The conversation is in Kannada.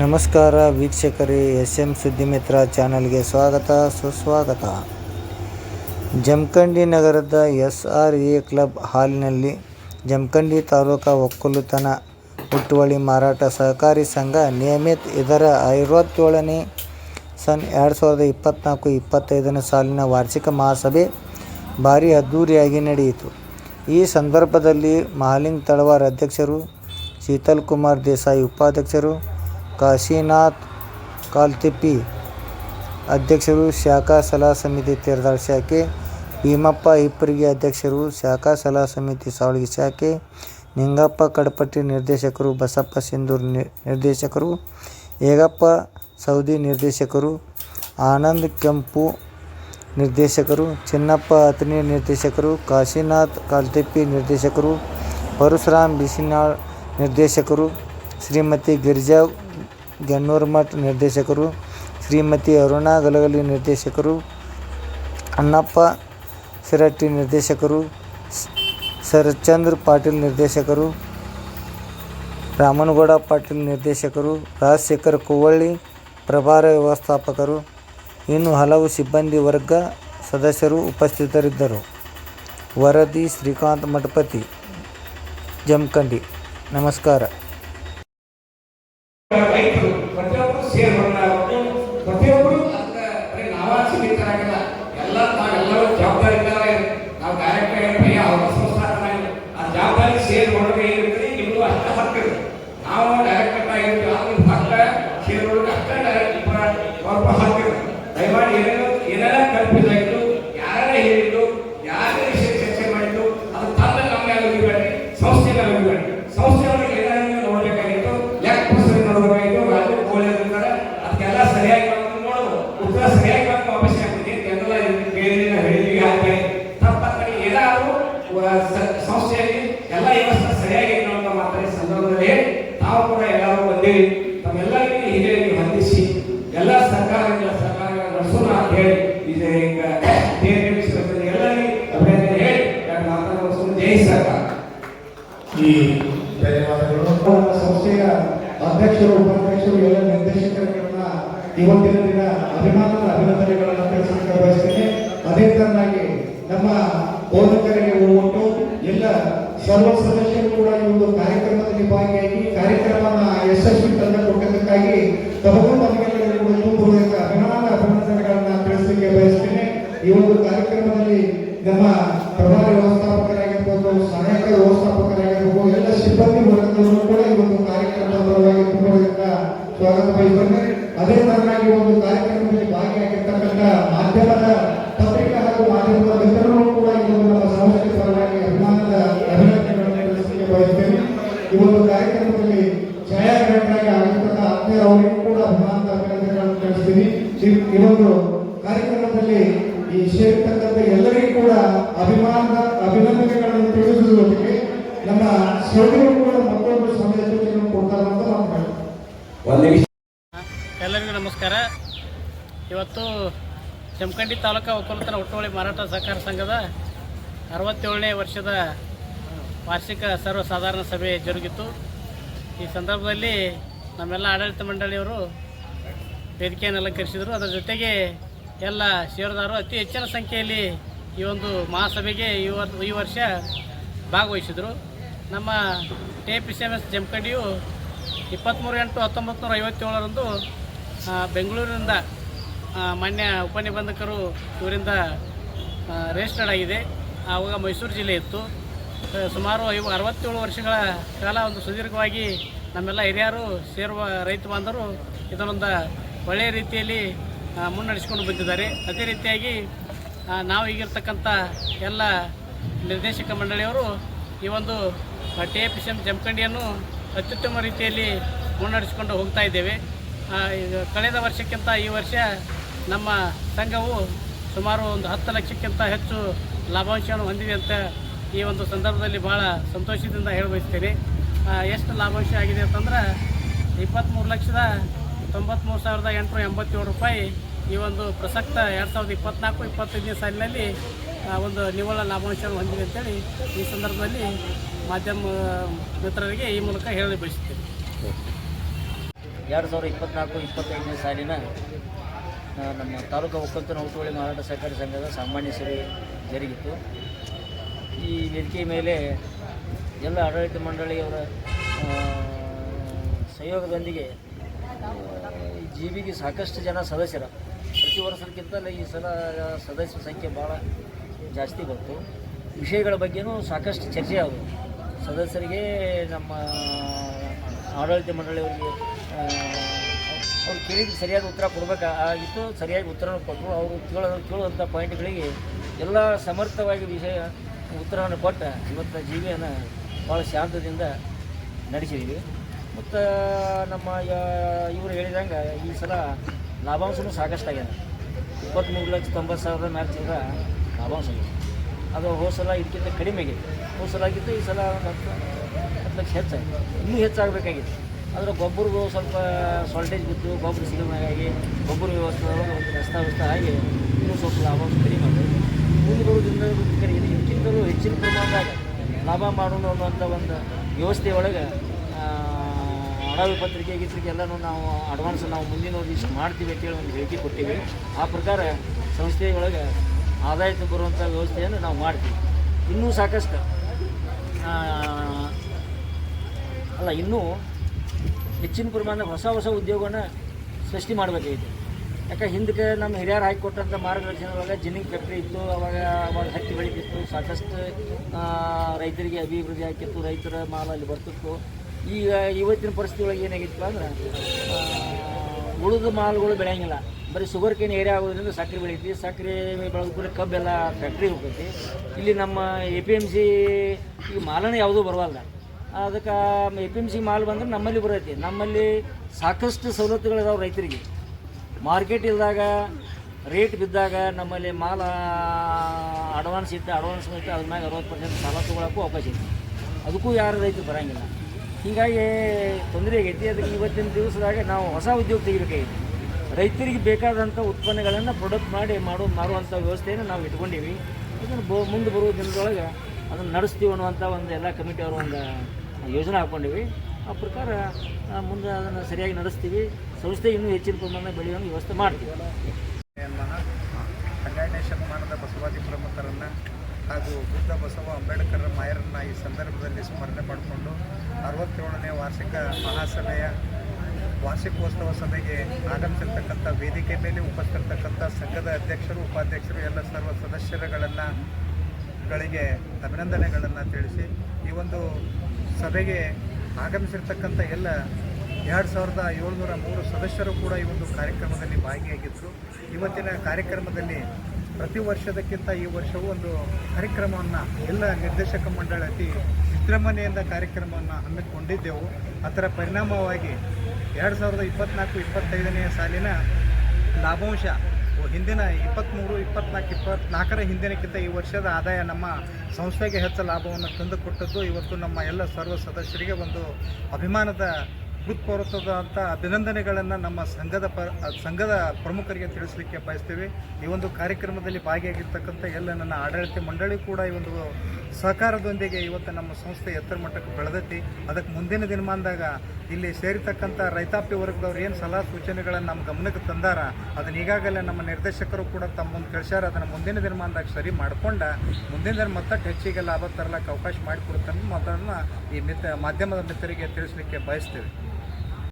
ನಮಸ್ಕಾರ ವೀಕ್ಷಕರೇ ಎಸ್ ಎಂ ಸುದ್ದಿಮಿತ್ರ ಚಾನಲ್ಗೆ ಸ್ವಾಗತ, ಸುಸ್ವಾಗತ. ಜಮಖಂಡಿ ನಗರದ ಎಸ್ ಆರ್ ಎ ಕ್ಲಬ್ ಹಾಲ್ನಲ್ಲಿ ಜಮಖಂಡಿ ತಾಲೂಕಾ ಒಕ್ಕಲುತನ, ಹುಟ್ಟುವಳಿ ಮಾರಾಟ ಸಹಕಾರಿ ಸಂಘ ನಿಯಮಿತ ಇದರ ಐವತ್ತೇಳನೇ ಸನ್ ಎರಡು ಸಾವಿರದ ಇಪ್ಪತ್ತ್ನಾಲ್ಕು ಇಪ್ಪತ್ತೈದನೇ ಸಾಲಿನ ವಾರ್ಷಿಕ ಮಹಾಸಭೆ ಭಾರಿ ಅದ್ಧೂರಿಯಾಗಿ ನಡೆಯಿತು. ಈ ಸಂದರ್ಭದಲ್ಲಿ ಮಹಾಲಿಂಗ್ ತಳವಾರ್ ಅಧ್ಯಕ್ಷರು ಶೀತಲ್ ಕುಮಾರ್ ದೇಸಾಯಿ ಉಪಾಧ್ಯಕ್ಷರು ಕಾಶಿನಾಥ್ ಕಾಲ್ತಿಪ್ಪಿ ಅಧ್ಯಕ್ಷರು ಶಾಖಾ ಸಲಹಾ ಸಮಿತಿ ತೆರದಾಳ್ ಶಾಖೆ ಭೀಮಪ್ಪ ಹಿಪ್ಪರಿಗೆ ಅಧ್ಯಕ್ಷರು ಶಾಖಾ ಸಲಹಾ ಸಮಿತಿ ಸಾವಳಗಿ ಶಾಖೆ ನಿಂಗಪ್ಪ ಕಡಪಟ್ಟಿ ನಿರ್ದೇಶಕರು ಬಸಪ್ಪ ಸಿಂಧೂರ್ ನಿ- ನಿರ್ದೇಶಕರು ಏಗಪ್ಪ ಸೌದಿ ನಿರ್ದೇಶಕರು ಆನಂದ್ ಕೆಂಪು ನಿರ್ದೇಶಕರು ಚಿನ್ನಪ್ಪ ಅತನಿ ನಿರ್ದೇಶಕರು ಕಾಶಿನಾಥ್ ಕಾಲ್ತಿಪ್ಪಿ ನಿರ್ದೇಶಕರು ಪರಶುರಾಮ್ ಬಿಸಿನಾಳ್ ನಿರ್ದೇಶಕರು ಶ್ರೀಮತಿ ಗಿರಿಜಾ ಗೆನ್ನೂರ್ಮಠ್ ನಿರ್ದೇಶಕರು, ಶ್ರೀಮತಿ ಅರುಣಾ ಗಲಗಲಿ ನಿರ್ದೇಶಕರು, ಅಣ್ಣಪ್ಪ ಶಿರಟ್ಟಿ ನಿರ್ದೇಶಕರು ಶರಚಂದ್ರ ಪಾಟೀಲ್ ನಿರ್ದೇಶಕರು, ರಾಮನಗೌಡ ಪಾಟೀಲ್ ನಿರ್ದೇಶಕರು, ರಾಜಶೇಖರ್ ಕುವಳ್ಳಿ ಪ್ರಭಾರ ವ್ಯವಸ್ಥಾಪಕರು, ಇನ್ನು ಹಲವು ಸಿಬ್ಬಂದಿ ವರ್ಗ ಸದಸ್ಯರು ಉಪಸ್ಥಿತರಿದ್ದರು. ವರದಿ ಶ್ರೀಕಾಂತ್ ಮಠಪತಿ, ಜಮಖಂಡಿ. ನಮಸ್ಕಾರ. ನಾವು ಡೈರೆಕ್ಟ್ ಆಗಿರ್ತೀವಿ ಆದ್ರೆ ನಿಮ್ ಹಕ್ಕ ಸೇರ್ಕೊಳ್ಳೋಕೆ ಅಷ್ಟ ಡೈರೆಕ್ಟ್ ಸ್ವಲ್ಪ ಹಕ್ಕಿದೆ ದಯಮಾಡಿ ಏನೇನೋ ಏನೆಲ್ಲ ಕಲ್ಪಿತ ಇತ್ತು ಯಾರೇ ಹೇಳಿದ್ದು ಯಾರೇ ವಿಷಯ ಚರ್ಚೆ ಮಾಡಿದ್ದು ಅದು ತಂದ ನಮ್ಮ ಮೇಲೆ ಹೋಗಿಬೇಡಿ ಸಂಸ್ಥೆ ಮೇಲೆ ಹೋಗಿಬೇಡಿ ಸಂಸ್ಥೆ ಒಳಗೆ ಏನೇನೋ ನೋಡ್ಬೇಕಾಗಿತ್ತು ಯಾಕೆ ಪುಸ್ತಕ ನೋಡ್ಬೇಕಾಗಿತ್ತು ರಾಜು ಕೋಳಿರ್ತಾರೆ ಅದಕ್ಕೆಲ್ಲ ಸರಿಯಾಗಿ ಬಂದು ನೋಡು ಉತ್ತರ ಸರಿಯಾಗಿ ಬಂದು ವಾಪಸ್ ಆಗ್ತದೆ ಎಲ್ಲ ಬೇರೆ ಹೇಳಿದ್ವಿ ಹಾಗೆ ತಪ್ಪ ಕಡೆ ಏನಾದ್ರು ವ- ಸ- ಸಂಸ್ಥೆಯಲ್ಲಿ ಎಲ್ಲ ವ್ಯವಸ್ಥೆ ಸರಿಯಾಗಿ ಅಂತ ಮಾತಾಡಿ ಸಂದರ್ಭದಲ್ಲಿ ನಾವು ಕೂಡ ಎಲ್ಲರೂ ಬಂದಿವಿ ತಮ್ಮೆಲ್ಲರಿಗೂ ಹಿರಿಯರಿಗೆ ಹೊಂದಿಸಿ ಎಲ್ಲ ಸರ್ಕಾರಗಳ ಸರ್ಕಾರ ನಡೆಸೋಣ ಅಂತ ಹೇಳಿ ಇದು ಈಗ ಬೇರೆ ವಿಷಯದಲ್ಲಿ ಎಲ್ಲರಿಗೂ ಅಭಿನಂದನೆ ಹೇಳಿ ಎರಡು ಮಾತನ್ನು ಜೈ ಸರ್ಕಾರ ಈ ಧನ್ಯವಾದಗಳು ನಮ್ಮ ಸಂಸ್ಥೆಯ ಅಧ್ಯಕ್ಷರು ಉಪಾಧ್ಯಕ್ಷರು ಎಲ್ಲ ನಿರ್ದೇಶಕರುಗಳನ್ನ ಇವತ್ತಿನ ದಿನ ಅಭಿಮಾನದ ಅಭಿನಂದನೆಗಳನ್ನು ತಿಳಿಸಲಿಕ್ಕೆ ಬಯಸ್ತೇನೆ. ಅದೇ ತರನಾಗಿ ನಮ್ಮ ಬೋಧಕರಿಗೆ ಒಟ್ಟು ಎಲ್ಲ ಸರ್ವ ಸದಸ್ಯರು ಕೂಡ ಈ ಒಂದು ಕಾರ್ಯಕ್ರಮದಲ್ಲಿ ಭಾಗಿಯಾಗಿ ಕಾರ್ಯಕ್ರಮನ ಯಶಸ್ವಿ ತಂದ ಕೊಟ್ಟದಕ್ಕಾಗಿ ತಮಗೂ ನಮಗೆಲ್ಲರಿಗೂ ಕೂಡ ತುಂಬುವುದಕ್ಕ ಅಭಿಮಾನ ಅಭಿನಂದನೆಗಳನ್ನ ತಿಳಿಸಲಿಕ್ಕೆ ಬಯಸ್ತೇನೆ. ಈ ಒಂದು ಕಾರ್ಯಕ್ರಮದಲ್ಲಿ ನಮ್ಮ ಕೂಡ ಮತ್ತೊಂದು ಕೊಡ್ತಾರೆ ಅಂತ ನಾವು ಎಲ್ಲರಿಗೂ ನಮಸ್ಕಾರ. ಇವತ್ತು ಜಮಖಂಡಿ ತಾಲೂಕಾ ಒಕ್ಕಲತನ ಹುಟ್ಟುವಳಿ ಮಾರಾಟ ಸಹಕಾರ ಸಂಘದ ಅರವತ್ತೇಳನೇ ವರ್ಷದ ವಾರ್ಷಿಕ ಸರ್ವಸಾಧಾರಣ ಸಭೆ ಜರುಗಿತು. ಈ ಸಂದರ್ಭದಲ್ಲಿ ನಮ್ಮೆಲ್ಲ ಆಡಳಿತ ಮಂಡಳಿಯವರು ವೇದಿಕೆಯನ್ನು ಅಲಂಕರಿಸಿದರು. ಅದರ ಜೊತೆಗೆ ಎಲ್ಲ ಷೇರುದಾರರು ಅತಿ ಹೆಚ್ಚಿನ ಸಂಖ್ಯೆಯಲ್ಲಿ ಈ ಒಂದು ಮಹಾಸಭೆಗೆ ಈ ವರ್ಷ ಭಾಗವಹಿಸಿದರು. ನಮ್ಮ K P C M S ಜಮಖಂಡಿಯು ಇಪ್ಪತ್ತ್ಮೂರು ಎಂಟು ಹತ್ತೊಂಬತ್ತು ನೂರ ಐವತ್ತೇಳರಂದು ಬೆಂಗಳೂರಿನಿಂದ ಮಾನ್ಯ ಉಪನಿಬಂಧಕರು ಇವರಿಂದ ರಿಜಿಸ್ಟರ್ಡ್ ಆಗಿದೆ. ಆವಾಗ ಮೈಸೂರು ಜಿಲ್ಲೆ ಇತ್ತು. ಸುಮಾರು ಐವ, ಅರವತ್ತೇಳು ವರ್ಷಗಳ ಕಾಲ ಒಂದು ಸುದೀರ್ಘವಾಗಿ ನಮ್ಮೆಲ್ಲ ಹಿರಿಯರು ಸೇರುವ ರೈತ ಬಾಂಧವರು ಇದನ್ನೊಂದು ಒಳ್ಳೆಯ ರೀತಿಯಲ್ಲಿ ಮುನ್ನಡೆಸಿಕೊಂಡು ಬಂದಿದ್ದಾರೆ. ಅದೇ ರೀತಿಯಾಗಿ ನಾವು ಈಗಿರ್ತಕ್ಕಂಥ ಎಲ್ಲ ನಿರ್ದೇಶಕ ಮಂಡಳಿಯವರು ಈ ಒಂದು T A P C M ಜಮಖಂಡಿಯನ್ನು ಅತ್ಯುತ್ತಮ ರೀತಿಯಲ್ಲಿ ಮುನ್ನಡೆಸಿಕೊಂಡು ಹೋಗ್ತಾ ಇದ್ದೇವೆ. ಕಳೆದ ವರ್ಷಕ್ಕಿಂತ ಈ ವರ್ಷ ನಮ್ಮ ಸಂಘವು ಸುಮಾರು ಒಂದು ಹತ್ತು ಲಕ್ಷಕ್ಕಿಂತ ಹೆಚ್ಚು ಲಾಭಾಂಶವನ್ನು ಹೊಂದಿದೆ ಅಂತ ಈ ಒಂದು ಸಂದರ್ಭದಲ್ಲಿ ಭಾಳ ಸಂತೋಷದಿಂದ ಹೇಳಬಯಸ್ತೇನೆ. ಎಷ್ಟು ಲಾಭಾಂಶ ಆಗಿದೆ ಅಂತಂದ್ರೆ ಇಪ್ಪತ್ತ್ಮೂರು ಲಕ್ಷದ ತೊಂಬತ್ತ್ಮೂರು ಸಾವಿರದ ಎಂಟುನೂರ ಎಂಬತ್ತೇಳು ರೂಪಾಯಿ ಈ ಒಂದು ಪ್ರಸಕ್ತ ಎರಡು ಸಾವಿರದ ಇಪ್ಪತ್ತ್ನಾಲ್ಕು ಇಪ್ಪತ್ತೈದನೇ ಸಾಲಿನಲ್ಲಿ ಒಂದು ನಿವ್ವಳ ಲಾಭಾಂಶವನ್ನು ಹೊಂದಿದೆ ಅಂತೇಳಿ ಈ ಸಂದರ್ಭದಲ್ಲಿ ಮಾಧ್ಯಮ ಮಿತ್ರರಿಗೆ ಈ ಮೂಲಕ ಹೇಳಿ ಬಯಸುತ್ತೇನೆ. ಎರಡು ಸಾವಿರದ ಇಪ್ಪತ್ತ್ನಾಲ್ಕು ಇಪ್ಪತ್ತೈದನೇ ಸಾಲಿನ ನಮ್ಮ ತಾಲೂಕು ಒಕ್ಕಲ್ತನ ಹುಟ್ಟುವಳಿ ಮಾರಾಟ ಸಹಕಾರಿ ಸಂಘದ ಸಾಮಾನ್ಯ ಸಭೆ ಜರುಗಿತು. ಈ ವೇದಿಕೆಯ ಮೇಲೆ ಎಲ್ಲ ಆಡಳಿತ ಮಂಡಳಿಯವರ ಸಹಯೋಗದೊಂದಿಗೆ ಜೀವಿಗೆ ಸಾಕಷ್ಟು ಜನ ಸದಸ್ಯರ. ಪ್ರತಿ ವರ್ಷಕ್ಕಿಂತಲೇ ಈ ಸಲ ಸದಸ್ಯರ ಸಂಖ್ಯೆ ಭಾಳ ಜಾಸ್ತಿ ಬಂತು. ವಿಷಯಗಳ ಬಗ್ಗೆನೂ ಸಾಕಷ್ಟು ಚರ್ಚೆ ಆದವು ಸದಸ್ಯರಿಗೆ ನಮ್ಮ ಆಡಳಿತ ಮಂಡಳಿಯವರಿಗೆ ಅವ್ರು ಕೇಳಿದ ಸರಿಯಾದ ಉತ್ತರ ಕೊಡಬೇಕಾಗಿತ್ತು. ಸರಿಯಾಗಿ ಉತ್ತರ ಕೊಟ್ಟರು. ಅವರು ಕೇಳೋ ಕೇಳುವಂಥ ಪಾಯಿಂಟ್ಗಳಿಗೆ ಎಲ್ಲ ಸಮರ್ಥವಾಗಿ ವಿಷಯ, ಉತ್ತರವನ್ನು ಕೊಟ್ಟು ಇವತ್ತು ಜೀವಿಯನ್ನು ಭಾಳ ಶಾಂತದಿಂದ ನಡೆಸಿದ್ದೀವಿ ಮತ್ತು, ನಮ್ಮ ಇವರು ಹೇಳಿದಂಗೆ ಈ ಸಲ ಲಾಭಾಂಶನೂ ಸಾಕಷ್ಟು ಆಗ್ಯದ ಇಪ್ಪತ್ತ್ಮೂರು ಲಕ್ಷ ತೊಂಬತ್ತು ಸಾವಿರದ ಮ್ಯಾಚಿಂದ ಲಾಭಾಂಶ ಇದೆ. ಅದು ಹೋಸಲ ಇದಕ್ಕಿಂತ ಕಡಿಮೆ ಆಗಿದೆ. ಹೋಸಲ ಆಗಿತ್ತು ಈ ಸಲ ಒಂದು ಹತ್ತು ಹತ್ತು ಲಕ್ಷ ಹೆಚ್ಚಾಯಿತು ಇನ್ನೂ ಹೆಚ್ಚಾಗಬೇಕಾಗಿತ್ತು ಆದರೆ ಗೊಬ್ಬರಗೂ ಸ್ವಲ್ಪ ಸಾಲ್ಟೇಜ್ ಬಿತ್ತು ಗೊಬ್ಬರ ಸಿಗಲಾಗಿ ಗೊಬ್ಬರ ವ್ಯವಸ್ಥೆ ಒಂದು ವ್ಯವಸ್ಥೆ ಆಗಿ ಇನ್ನೂ ಸ್ವಲ್ಪ ಲಾಭಾಂಶ ಕಡಿಮೆ ಆಗಿದೆ. ಮುಂದೆ ಬರೋದ್ರಿಂದ ಹೆಚ್ಚಿನದಲ್ಲೂ ಹೆಚ್ಚಿನ ಪ್ರಮಾಣದಾಗ ಲಾಭ ಮಾಡೋಣ ಅನ್ನುವಂಥ ಒಂದು ವ್ಯವಸ್ಥೆ ಒಳಗೆ ಹಣ ಪತ್ರಿಕೆ ಗಿತ್ರಿಕೆ ಎಲ್ಲನೂ ನಾವು ಅಡ್ವಾನ್ಸ್ ನಾವು ಮುಂದಿನ ಇಷ್ಟು ಮಾಡ್ತೀವಿ ಅಂತೇಳಿ ಒಂದು ಹೇಳಿಕೆ ಕೊಟ್ಟಿವಿ. ಆ ಪ್ರಕಾರ ಸಂಸ್ಥೆಯೊಳಗೆ ಆದಾಯ ಬರುವಂಥ ವ್ಯವಸ್ಥೆಯನ್ನು ನಾವು ಮಾಡ್ತೀವಿ. ಇನ್ನೂ ಸಾಕಷ್ಟು ಅಲ್ಲ, ಇನ್ನೂ ಹೆಚ್ಚಿನ ಪ್ರಮಾಣದ ಹೊಸ ಹೊಸ ಉದ್ಯೋಗವನ್ನು ಸೃಷ್ಟಿ ಮಾಡಬೇಕಾಗಿದೆ ಯಾಕೆ ಹಿಂದಕ್ಕೆ ನಮ್ಮ ಹಿರಿಯರು ಹಾಕಿಕೊಟ್ಟಂಥ ಮಾರ್ಗದರ್ಶನ ಒಳಗೆ ಜಿನ್ನಿಂಗ್ ಫ್ಯಾಕ್ಟ್ರಿ ಇತ್ತು, ಅವಾಗ ಅವಾಗ ಹತ್ತಿ ಬೆಳೀತಿತ್ತು, ಸಾಕಷ್ಟು ರೈತರಿಗೆ ಅಭಿವೃದ್ಧಿ ಆಕಿತ್ತು ರೈತರ ಮಾಲ್ ಅಲ್ಲಿ ಬರ್ತಿತ್ತು. ಈಗ ಇವತ್ತಿನ ಪರಿಸ್ಥಿತಿ ಒಳಗೆ ಏನಾಗಿತ್ತು ಅಂದ್ರೆ ಉಳಿದ ಮಾಲ್ಗಳು ಬೆಳೆಯಂಗಿಲ್ಲ. ಬರೀ ಶುಗರ್ ಕೇನ್ ಏರಿಯಾ ಆಗೋದ್ರಿಂದ ಸಕ್ಕರೆ ಬೆಳೀತಿ ಸಕ್ಕರೆ ಬೆಳೆದ ಕೂಡ ಕಬ್ಬೆಲ್ಲ ಫ್ಯಾಕ್ಟ್ರಿ ಹೋಗ್ತೈತಿ. ಇಲ್ಲಿ ನಮ್ಮ ಎ ಪಿ ಎಂ ಸಿ ಈ ಮಾಲನೇ ಯಾವುದೂ ಬರವಲ್ಲ ಅದಕ್ಕೆ A P M C mall ಬಂದ್ರೆ ನಮ್ಮಲ್ಲಿ ಬರೈತಿ. ನಮ್ಮಲ್ಲಿ ಸಾಕಷ್ಟು ಸವಲತ್ತುಗಳಿದಾವೆ ರೈತರಿಗೆ. ಮಾರ್ಕೆಟ್ ಇಲ್ದಾಗ ರೇಟ್ ಬಿದ್ದಾಗ ನಮ್ಮಲ್ಲಿ ಮಾಲ ಅಡ್ವಾನ್ಸ್ ಇತ್ತು ಅಡ್ವಾನ್ಸ್ ಇತ್ತು ಅದ್ರ ಮ್ಯಾಗ ಅರವತ್ತು ಪರ್ಸೆಂಟ್ ಸಾಲ ತೊಗೊಳಕ್ಕೂ ಅವಕಾಶ ಇತ್ತು ಅದಕ್ಕೂ ಯಾರು ರೈತರು ಬರೋಂಗಿಲ್ಲ. ಹೀಗಾಗಿ ತೊಂದರೆ ಆಗೈತಿ ಅದಕ್ಕೆ ಇವತ್ತಿನ ದಿವಸದಾಗ ನಾವು ಹೊಸ ಉದ್ಯೋಗ ತೆಗಿಬೇಕಾಗಿತ್ತು ರೈತರಿಗೆ ಬೇಕಾದಂಥ ಉತ್ಪನ್ನಗಳನ್ನು ಪ್ರೊಡಕ್ಟ್ ಮಾಡಿ ಮಾಡೋ, ಮಾರುವಂಥ ವ್ಯವಸ್ಥೆಯನ್ನು ನಾವು ಇಟ್ಕೊಂಡೀವಿ. ಅದನ್ನು ಬೋ, ಮುಂದೆ ಬರುವ ದಿನದೊಳಗೆ ಅದನ್ನು ನಡೆಸ್ತೀವಿ ಅನ್ನುವಂಥ ಒಂದು ಎಲ್ಲ ಕಮಿಟಿಯವರು ಒಂದು ಯೋಜನೆ ಹಾಕ್ಕೊಂಡಿವಿ. ಆ ಪ್ರಕಾರ ಮುಂದೆ ಅದನ್ನು ಸರಿಯಾಗಿ ನಡೆಸ್ತೀವಿ. ಸಂಸ್ಥೆ ಇನ್ನೂ ಹೆಚ್ಚಿನ ಪ್ರಮಾಣ ಬೆಳೆಯುವ ವ್ಯವಸ್ಥೆ ಮಾಡ್ತೀವಿ. ಶತಮಾನದ ಬಸವಾದಿ ಪ್ರಮುಖರನ್ನು ಹಾಗೂ ಬುದ್ಧ ಬಸವ ಅಂಬೇಡ್ಕರ್ ಮಾಯರನ್ನು ಈ ಸಂದರ್ಭದಲ್ಲಿ ಸ್ಮರಣೆ ಮಾಡಿಕೊಂಡು ಅರವತ್ತೇಳನೇ ವಾರ್ಷಿಕ ಮಹಾಸಭೆಯ ವಾರ್ಷಿಕೋತ್ಸವ ಸಭೆಗೆ ಆಗಮಿಸಿರ್ತಕ್ಕಂಥ ವೇದಿಕೆ ಮೇಲೆ ಉಪಸ್ಥಿರ್ತಕ್ಕಂಥ ಸಂಘದ ಅಧ್ಯಕ್ಷರು, ಉಪಾಧ್ಯಕ್ಷರು, ಎಲ್ಲ ಸರ್ವ ಸದಸ್ಯರುಗಳನ್ನು ಗಳಿಗೆ ಅಭಿನಂದನೆಗಳನ್ನು ತಿಳಿಸಿ ಈ ಒಂದು ಸಭೆಗೆ ಆಗಮಿಸಿರ್ತಕ್ಕಂಥ ಎಲ್ಲ ಎರಡು ಸಾವಿರದ ಏಳ್ನೂರ ಮೂರು ಸದಸ್ಯರು ಕೂಡ ಈ ಒಂದು ಕಾರ್ಯಕ್ರಮದಲ್ಲಿ ಭಾಗಿಯಾಗಿದ್ದರು ಇವತ್ತಿನ ಕಾರ್ಯಕ್ರಮದಲ್ಲಿ ಪ್ರತಿ ವರ್ಷದಕ್ಕಿಂತ ಈ ವರ್ಷವೂ ಒಂದು ಕಾರ್ಯಕ್ರಮವನ್ನು ಎಲ್ಲ ನಿರ್ದೇಶಕ ಮಂಡಳಿ ಅತಿ ವಿಜೃಂಭಣೆಯಿಂದ ಕಾರ್ಯಕ್ರಮವನ್ನು ಹಮ್ಮಿಕೊಂಡಿದ್ದೆವು. ಅದರ ಪರಿಣಾಮವಾಗಿ ಎರಡು ಸಾವಿರದ ಇಪ್ಪತ್ತ್ನಾಲ್ಕು ಇಪ್ಪತ್ತೈದನೆಯ ಸಾಲಿನ ಲಾಭಾಂಶ ಹಿಂದಿನ ಇಪ್ಪತ್ತ್ಮೂರು ಇಪ್ಪತ್ನಾಲ್ಕು, ಇಪ್ಪತ್ನಾಲ್ಕರ ಹಿಂದಿನಕ್ಕಿಂತ ಈ ವರ್ಷದ ಆದಾಯ ನಮ್ಮ ಸಂಸ್ಥೆಗೆ ಹೆಚ್ಚು ಲಾಭವನ್ನು ತಂದುಕೊಟ್ಟದ್ದು. ಇವತ್ತು ನಮ್ಮ ಎಲ್ಲ ಸರ್ವ ಸದಸ್ಯರಿಗೆ ಒಂದು ಅಭಿಮಾನದ ಹೃತ್ಪೂರ್ವಕವಾದಂಥ ಅಭಿನಂದನೆಗಳನ್ನು ನಮ್ಮ ಸಂಘದ ಪ, ಸಂಘದ ಪ್ರಮುಖರಿಗೆ ತಿಳಿಸಲಿಕ್ಕೆ ಬಯಸ್ತೀವಿ. ಈ ಒಂದು ಕಾರ್ಯಕ್ರಮದಲ್ಲಿ ಭಾಗಿಯಾಗಿರ್ತಕ್ಕಂಥ ಎಲ್ಲ ನನ್ನ ಆಡಳಿತ ಮಂಡಳಿ ಕೂಡ ಈ ಒಂದು ಸಹಕಾರದೊಂದಿಗೆ ಇವತ್ತು ನಮ್ಮ ಸಂಸ್ಥೆ ಎತ್ತರ ಮಟ್ಟಕ್ಕೆ ಬೆಳೆದೈತಿ. ಅದಕ್ಕೆ ಮುಂದಿನ ದಿನಮಾನದಾಗ ಇಲ್ಲಿ ಸೇರಿತಕ್ಕಂಥ ರೈತಾಪಿ ವರ್ಗದವ್ರು ಏನು ಸಲಹಾ ಸೂಚನೆಗಳನ್ನು ನಮ್ಮ ಗಮನಕ್ಕೆ ತಂದಾರ, ಅದನ್ನ ಈಗಾಗಲೇ ನಮ್ಮ ನಿರ್ದೇಶಕರು ಕೂಡ ತಮ್ಮ ಮುಂದೆ ಕಳಿಸ್ಯಾರ ಅದನ್ನು ಮುಂದಿನ ದಿನಮಾನದಾಗ ಸರಿ ಮಾಡಿಕೊಂಡ, ಮುಂದಿನ ದಿನ ಮತ್ತಷ್ಟು ಹೆಚ್ಚಿಗೆ ಲಾಭ ತರಲಿಕ್ಕೆ ಅವಕಾಶ ಮಾಡಿಕೊಡ್ತಾನೆ ಮತ್ತದನ್ನು ಈ ಮಿತ್ರ ಮಾಧ್ಯಮದ ಮಿತ್ರರಿಗೆ ತಿಳಿಸಲಿಕ್ಕೆ ಬಯಸ್ತೇವೆ.